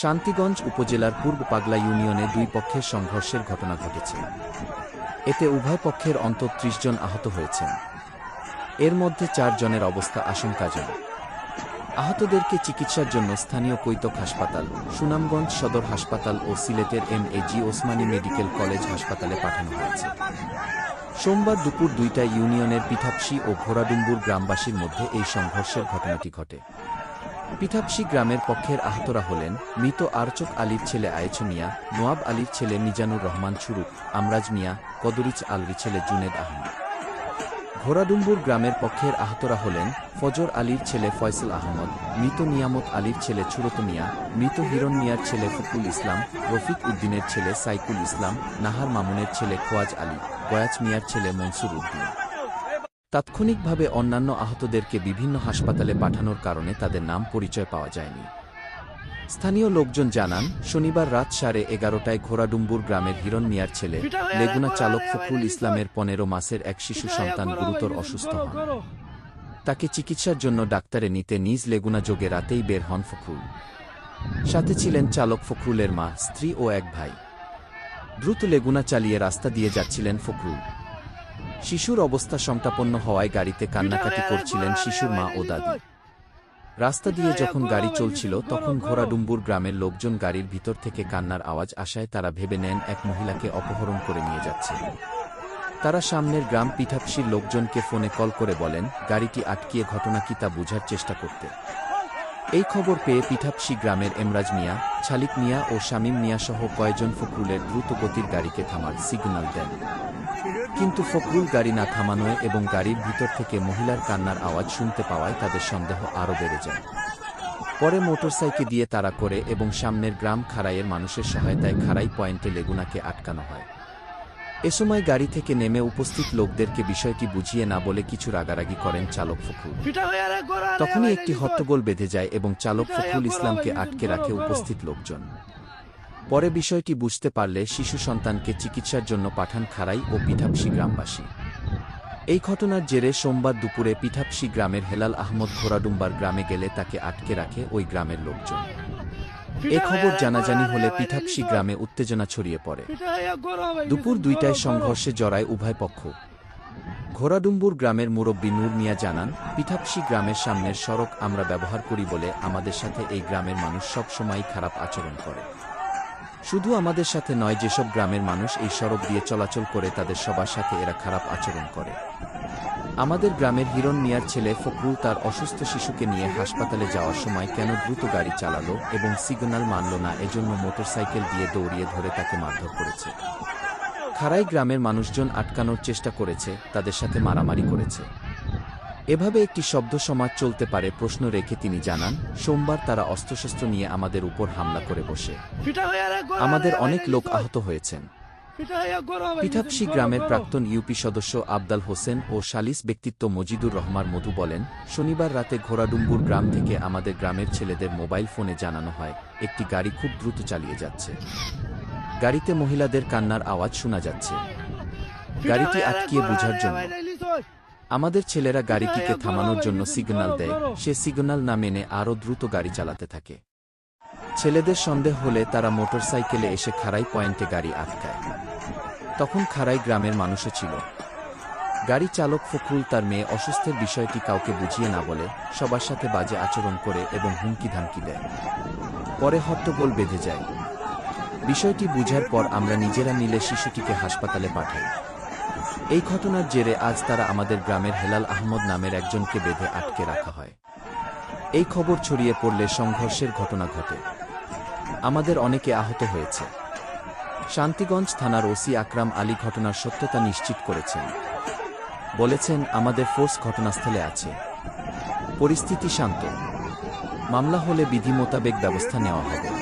শান্তিগঞ্জ উপজেলার পূর্ব পাগলা ইউনিয়নে দুই পক্ষের সংঘর্ষের ঘটনা ঘটেছে। এতে উভয় পক্ষের অন্তত ত্রিশ জন আহত হয়েছেন। এর মধ্যে চার জনের অবস্থা আশঙ্কাজনক। আহতদেরকে চিকিৎসার জন্য স্থানীয় কৈতক হাসপাতাল, সুনামগঞ্জ সদর হাসপাতাল ও সিলেটের M A G Osmani medical college হাসপাতালে পাঠানো হয়েছে। সোমবার দুপুর দুইটায় ইউনিয়নের পিঠাপসি ও ঘোড়াডুম্বুর গ্রামবাসীর মধ্যে এই সংঘর্ষের ঘটনাটি ঘটে। পিঠাপসি গ্রামের পক্ষের আহতরা হলেন মৃত আরচক আলীর ছেলে আয়েছ মিয়া, নোয়াব আলীর ছেলে মিজানুর রহমান ছুরুক আমরাজ মিয়া, কদরিচ আলরি ছেলে জুনেদ আহমেদ। ঘোড়াডুম্বুর গ্রামের পক্ষের আহতরা হলেন ফজর আলীর ছেলে ফয়সল আহমদ, মৃত নিয়ামত আলীর ছেলে ছুরত মিয়া, মৃত হিরণ মিয়ার ছেলে ফকুল ইসলাম, রফিক উদ্দিনের ছেলে সাইকুল ইসলাম, নাহার মামুনের ছেলে খোয়াজ আলী, গয়াজ মিয়ার ছেলে মনসুর উদ্দিন। তাৎক্ষণিকভাবে অন্যান্য আহতদেরকে বিভিন্ন হাসপাতালে পাঠানোর কারণে তাদের নাম পরিচয় পাওয়া যায়নি। স্থানীয় লোকজন জানান শনিবার রাত সাড়ে এগারোটায় ঘোড়াডুম্বুর গ্রামের হিরণ মিয়ার ছেলে লেগুনা চালক ফখরুল ইসলামের পনেরো মাসের এক শিশু সন্তান গুরুতর অসুস্থ হন। তাকে চিকিৎসার জন্য ডাক্তারে নিতে নিজ লেগুনা যোগে রাতেই বের হন ফখরুল। সাথে ছিলেন চালক ফখরুলের মা স্ত্রী ও এক ভাই। দ্রুত লেগুনা চালিয়ে রাস্তা দিয়ে যাচ্ছিলেন ফখরুল। শিশুর অবস্থা সংকটাপন্ন হওয়ায় গাড়িতে কান্নাকাটি করছিলেন শিশুর মা ও দাদি। রাস্তা দিয়ে যখন গাড়ি চলছিল, তখন ঘোড়াডুম্বুর গ্রামের লোকজন গাড়ির ভিতর থেকে কান্নার আওয়াজ আসায় তারা ভেবে নেন এক মহিলাকে অপহরণ করে নিয়ে যাচ্ছে। তারা সামনের গ্রাম পিঠাপসির লোকজনকে ফোনে কল করে বলেন, গাড়িটি আটকিয়ে ঘটনা কি তা বোঝার চেষ্টা করতে। এই খবর পেয়ে পিঠাপসি গ্রামের এমরাজ মিয়া, ছালিক মিয়া ও শামীম মিয়া সহ কয়েকজন ফখরুলের দ্রুত গতির গাড়িকে থামার সিগন্যাল দেন। কিন্তু ফখরুল গাড়ি না থামানোয় এবং গাড়ির ভিতর থেকে মহিলার কান্নার আওয়াজ শুনতে পাওয়ায় তাদের সন্দেহ আরও বেড়ে যায়। পরে মোটরসাইকেল দিয়ে তাড়া করে এবং সামনের গ্রাম খাড়াইয়ের মানুষের সহায়তায় খাড়াই পয়েন্টে লেগুনাকে আটকানো হয়। এ সময় গাড়ি থেকে নেমে উপস্থিত লোকদেরকে বিষয়টি বুঝিয়ে না বলে কিছু রাগারাগি করেন চালক ফখরুল। তখনই একটি হট্টগোল বেঁধে যায় এবং চালক ফখরুল ইসলামকে আটকে রাখে উপস্থিত লোকজন। পরে বিষয়টি বুঝতে পারলে শিশু সন্তানকে চিকিৎসার জন্য পাঠান খাড়াই ও পিঠাপসি গ্রামবাসী। এই ঘটনার জেরে সোমবার দুপুরে পিঠাপসি গ্রামের হেলাল আহমদ ঘোরাডুম্বার গ্রামে গেলে তাকে আটকে রাখে ওই গ্রামের লোকজন। এ খবর জানাজানি হলে পিঠাপসি গ্রামে উত্তেজনা ছড়িয়ে পড়ে। দুপুর দুইটায় সংঘর্ষে জড়ায় উভয় পক্ষ। ঘোড়াডুম্বুর গ্রামের মুরব্বী নূর মিয়া জানান পিঠাপসি গ্রামের সামনের সড়ক আমরা ব্যবহার করি বলে আমাদের সাথে এই গ্রামের মানুষ সব সময় খারাপ আচরণ করে। শুধু আমাদের সাথে নয় যেসব গ্রামের মানুষ এই সড়ক দিয়ে চলাচল করে তাদের সবার সাথে এরা খারাপ আচরণ করে। আমাদের গ্রামের হিরণ মিয়ার ছেলে ফখরুল তার অসুস্থ শিশুকে নিয়ে হাসপাতালে যাওয়ার সময় কেন দ্রুত গাড়ি চালালো এবং সিগন্যাল মানল না এজন্য মোটরসাইকেল দিয়ে দৌড়িয়ে ধরে তাকে মারধর করেছে। খাড়াই গ্রামের মানুষজন আটকানোর চেষ্টা করেছে তাদের সাথে মারামারি করেছে। এভাবে একটি শব্দ সমাজ চলতে পারে প্রশ্ন রেখে তিনি জানান সোমবার তারা অস্ত্রশস্ত্র নিয়ে আমাদের উপর হামলা করে বসে। আমাদের অনেক লোক আহত হয়েছেন। পিঠাপসি গ্রামের প্রাক্তন ইউপি সদস্য আবদাল হোসেন ও সালিস ব্যক্তিত্ব মজিদুর রহমান মধু বলেন, শনিবার রাতে ঘোড়াডুম্বুর গ্রাম থেকে আমাদের গ্রামের ছেলেদের মোবাইল ফোনে জানানো হয়, একটি গাড়ি খুব দ্রুত চালিয়ে যাচ্ছে। গাড়িতে মহিলাদের কান্নার আওয়াজ শোনা যাচ্ছে। গাড়িটি আটকিয়ে বোঝার জন্য। আমাদের ছেলেরা গাড়িটিকে থামানোর জন্য সিগন্যাল দেয়, সে সিগন্যাল না মেনে আরও দ্রুত গাড়ি চালাতে থাকে। ছেলেদের সন্দেহ হলে তারা মোটরসাইকেলে এসে খাড়াই পয়েন্টে গাড়ি আটকায়। তখন খাড়াই গ্রামের মানুষও ছিল। গাড়ি চালক ফখরুল তার মেয়ে অসুস্থের বিষয়টি কাউকে বুঝিয়ে না বলে সবার সাথে বাজে আচরণ করে এবং হুমকি ধামকি দেয়। পরে হট্টগোল বেঁধে যায়। বিষয়টি বুঝার পর আমরা নিজেরা মিলে শিশুটিকে হাসপাতালে পাঠাই। এই ঘটনার জেরে আজ তারা আমাদের গ্রামের হেলাল আহমদ নামের একজনকে বেঁধে আটকে রাখা হয়। এই খবর ছড়িয়ে পড়লে সংঘর্ষের ঘটনা ঘটে। আমাদের অনেকে আহত হয়েছে। শান্তিগঞ্জ থানার ওসি আকরাম আলী ঘটনার সত্যতা নিশ্চিত করেছেন। বলেছেন, আমাদের ফোর্স ঘটনাস্থলে আছে। পরিস্থিতি শান্ত। মামলা হলে বিধি মোতাবেক ব্যবস্থা নেওয়া হবে।